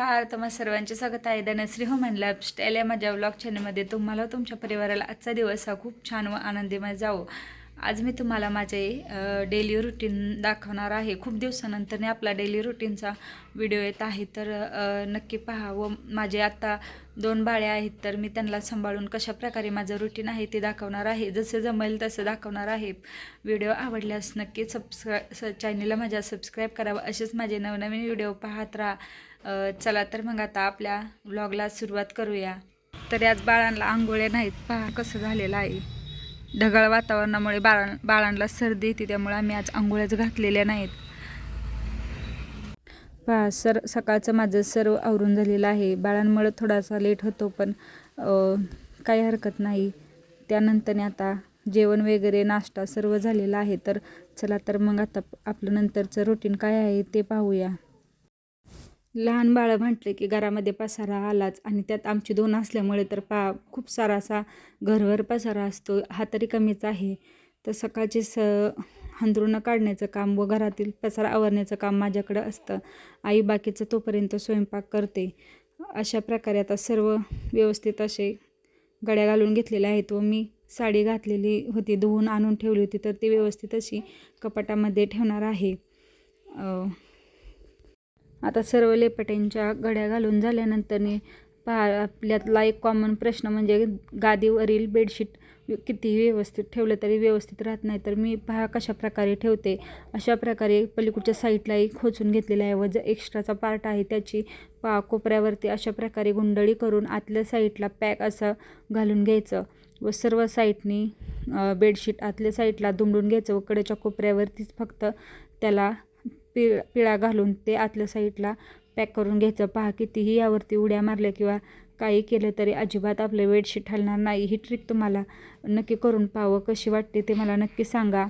नमस्कार. तुम्हा सर्वांचे स्वागत आहे. धनश्री होमन लाईफस्टाईल या माझ्या ब्लॉग चॅनलमध्ये तुम्हाला तुमच्या परिवाराला आजचा दिवस हा खूप छान व आनंदीमय जावो. आज मी तुम्हाला माझे डेली रुटीन दाखवणार आहे. खूप दिवसानंतर आपला डेली रुटीनचा व्हिडिओ येत आहे. तर नक्की पहा व माझे आत्ता दोन बाळे आहेत. तर मी त्यांना सांभाळून कशाप्रकारे माझं रुटीन आहे ते दाखवणार आहे. जसं जमेल तसं दाखवणार आहे. व्हिडिओ आवडल्यास नक्की सबस्क्राय स चॅनलला माझ्या सबस्क्राईब करावं. असेच माझे नवनवीन व्हिडिओ पाहत राहा. चला तर मग आता आपल्या ब्लॉगला सुरुवात करूया. तरी आज बाळांना आंघोळ्या नाहीत. पहा कसं झालेलं आहे. ढगाळ वातावरणामुळे बाळां बाळांना सर्दी येते त्यामुळे आम्ही आज आंघोळ्याच घातलेल्या नाहीत. पहा सर सकाळचं माझं सर्व आवरून झालेलं आहे. बाळांमुळे थोडासा लेट होतो पण काही हरकत नाही. त्यानंतरने आता जेवण वगैरे नाश्ता सर्व झालेला आहे. तर चला तर मग आता आपलं नंतरचं रुटीन काय आहे ते पाहूया. लहान बाळं म्हटले की घरामध्ये पसारा आलाच आणि त्यात आमची दोन असल्यामुळे तर पा खूप सारा असा घरभर पसारा असतो. हा तरी कमीच आहे. तर सकाळचे स हंदरुणं काढण्याचं काम व घरातील पसारा आवरण्याचं काम माझ्याकडं असतं. आई बाकीचं तोपर्यंत स्वयंपाक करते. अशा प्रकारे आता सर्व व्यवस्थित असे गड्या घालून घेतलेल्या आहेत व मी साडी घातलेली होती धुवून आणून ठेवली होती तर ती व्यवस्थित अशी कपाटामध्ये ठेवणार आहे. आता सर्व लेपट्यांच्या घड्या घालून झाल्यानंतरने पहा आपल्यातला एक कॉमन प्रश्न म्हणजे गादीवरील बेडशीट किती व्यवस्थित ठेवलं तरी व्यवस्थित राहत नाही. तर मी पहा कशा प्रकारे ठेवते. अशा प्रकारे पलीकडच्या साईडलाही खोचून घेतलेला आहे व जो एक्स्ट्राचा पार्ट आहे त्याची पहा कोपऱ्यावरती अशा प्रकारे गुंडळी करून आतल्या साईडला पॅक असं घालून घ्यायचं व सर्व साईडनी बेडशीट आतल्या साईडला दुमडून घ्यायचं व कडेच्या कोपऱ्यावरतीच फक्त त्याला पिळ पिळा घालून ते आतल्या साईडला पॅक करून घ्यायचं. पहा कितीही यावरती उड्या मारल्या किंवा काही केलं तरी अजिबात आपलं बेडशीट हलणार नाही. ही ट्रिक तुम्हाला नक्की करून पाहावं कशी वाटते ते मला नक्की सांगा.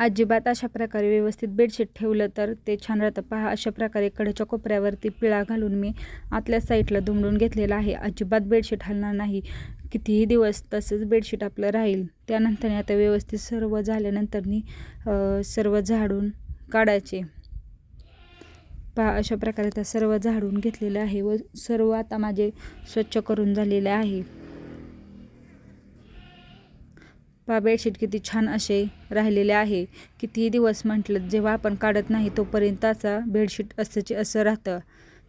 अजिबात अशा प्रकारे व्यवस्थित बेडशीट ठेवलं तर ते छान राहतं. पहा अशा प्रकारे कडेच्या कोपऱ्यावरती पिळा घालून मी आतल्या साईडला दुमडून घेतलेला आहे. अजिबात बेडशीट हलणार नाही. कितीही दिवस तसंच बेडशीट आपलं राहील. त्यानंतरने आता व्यवस्थित सर्व झाल्यानंतरनी सर्व झाडून काढायचे. पहा अशा प्रकारे त्या सर्व झाडून घेतलेलं आहे व सर्व आता माझे स्वच्छ करून झालेले आहे. पहा बेडशीट किती छान असे राहिलेले आहे. कितीही दिवस म्हटलं जेव्हा आपण काढत नाही तोपर्यंत असा बेडशीट असंचे असं राहतं.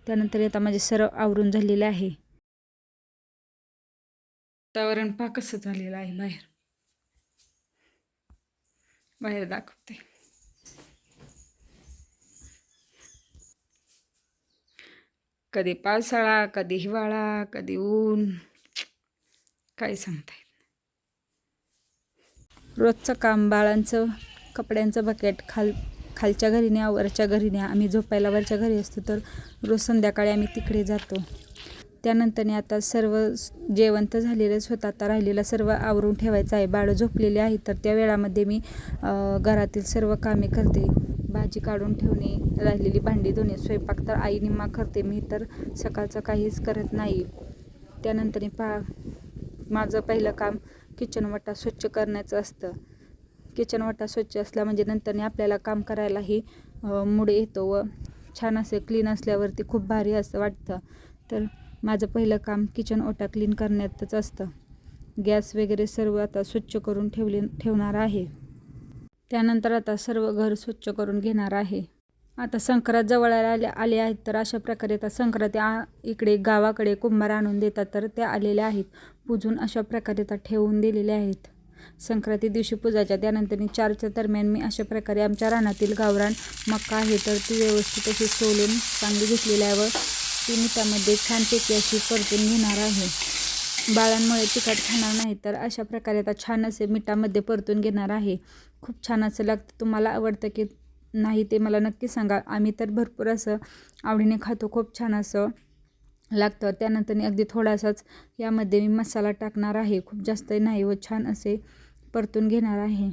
त्यानंतर आता माझे सर्व आवरून झालेले आहे. वातावरण पहा कसं झालेलं आहे? बाहेर बाहेर दाखवते. कधी पावसाळा कधी हिवाळा कधी ऊन. काही सांगता येत रोजचं काम बाळांचं कपड्यांचं बकेट खाल खालच्या घरी न्या वरच्या घरी न्या आम्ही झोपायला वरच्या घरी असतो तर रोज संध्याकाळी आम्ही तिकडे जातो. त्यानंतर आता सर्व जेवंत जेवण तर झालेलंच होतं. आता राहिलेलं सर्व आवरून ठेवायचं आहे. बाळं झोपलेली आहे तर त्या वेळामध्ये मी घरातील सर्व कामे करते. भाजी काढून ठेवणे राहिलेली भांडी धुणे स्वयंपाक तर आई निम्मा करते मी तर सकाळचं काहीच करत नाही. त्यानंतर पा माझं पहिलं काम किचन वाटा स्वच्छ करण्याचं असतं. किचन वाटा स्वच्छ असला म्हणजे नंतर आपल्याला काम करायलाही मुडे येतो व छान असे क्लीन असल्यावरती खूप भारी असं वाटतं. तर माझं पहिलं काम किचन ओटा क्लीन करण्यातच असतं. गॅस वगैरे सर्व आता स्वच्छ करून ठेवले ठेवणार आहे. त्यानंतर आता सर्व घर स्वच्छ करून घेणार आहे. आता संक्रांत जवळ आले आले आहेत तर अशा प्रकारे आता संक्रांती आ इकडे गावाकडे कुंभार आणून देतात तर त्या आलेल्या आहेत. पूजून अशा प्रकारे आता ठेवून दिलेले आहेत. संक्रांती दिवशी पूजायच्या त्यानंतर चारच्या दरम्यान मी अशा प्रकारे आमच्या रानातील गावरान मक्का आहे तर ती व्यवस्थित अशी सोलून चांगली घेतलेली आहे व ती मी त्यामध्ये छानपैकी अशी परतून घेणार आहे. बाळांमुळे तिखट खाणार नाही तर अशा प्रकारे आता छान असे मिठामध्ये परतून घेणार आहे. खूप छान असं लागतं. तुम्हाला आवडतं की नाही ते मला नक्की सांगा. आम्ही तर भरपूर असं आवडीने खातो. खूप छान असं लागतं. त्यानंतर अगदी थोडासाच यामध्ये मी मसाला टाकणार आहे. खूप जास्त नाही व छान असे परतून घेणार आहे.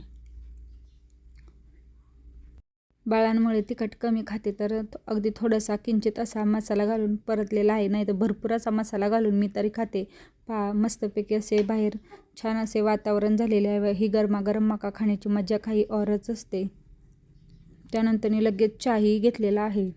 बाळांमुळे तिखट कमी खाते तर अगदी थोडासा किंचित असा मसाला घालून परतलेला आहे. नाही तर भरपूर असा मसाला घालून मी तरी खाते. पा मस्तपैकी असे बाहेर छान असे वातावरण झालेले आहे. व ही गरमागरम मका खाण्याची मजा काही औरच असते. त्यानंतर मी लगेच चाही घेतलेला आहे.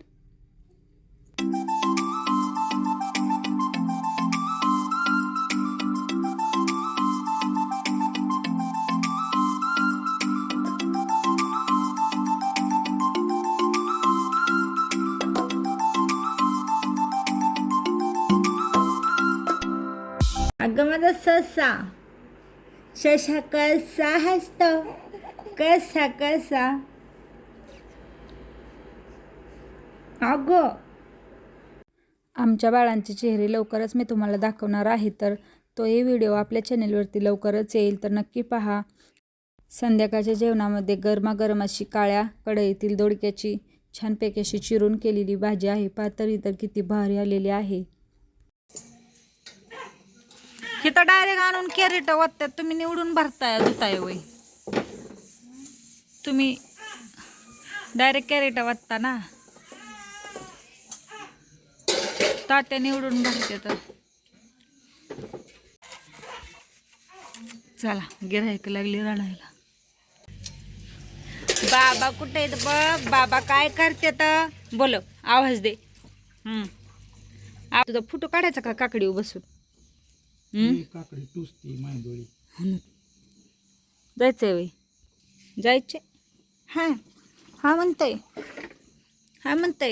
अगं माझा ससा शशा कसा हसतो कसा कसा अगं। आमच्या बाळांचे चेहरे लवकरच मी तुम्हाला दाखवणार आहे तर तोही व्हिडिओ आपल्या चॅनेलवरती लवकरच येईल तर नक्की पहा. संध्याकाळच्या जेवणामध्ये गरमागरम अशी काळ्या कढईतील दोडक्याची छानपैकी अशी चिरून केलेली भाजी आहे. पातळी तर किती भारी आलेली आहे. तर डायरेक्ट आणून कॅरेट वाटतात तुम्ही निवडून भरताय धुताय वय. तुम्ही डायरेक्ट कॅरेट वाटता ना? ताट्या निवडून भरते तर. चला गिरायक लागली रडायला. बाबा कुठे आहेत बघ? बाबा काय करते तर? बोल आवाज दे. हम्म. तुझा फोटो काढायचा का काकडी बसून? काकडी टुसती मांडोळी जायचंय वय जायचे हा. हा म्हणतंय. हा म्हणतंय.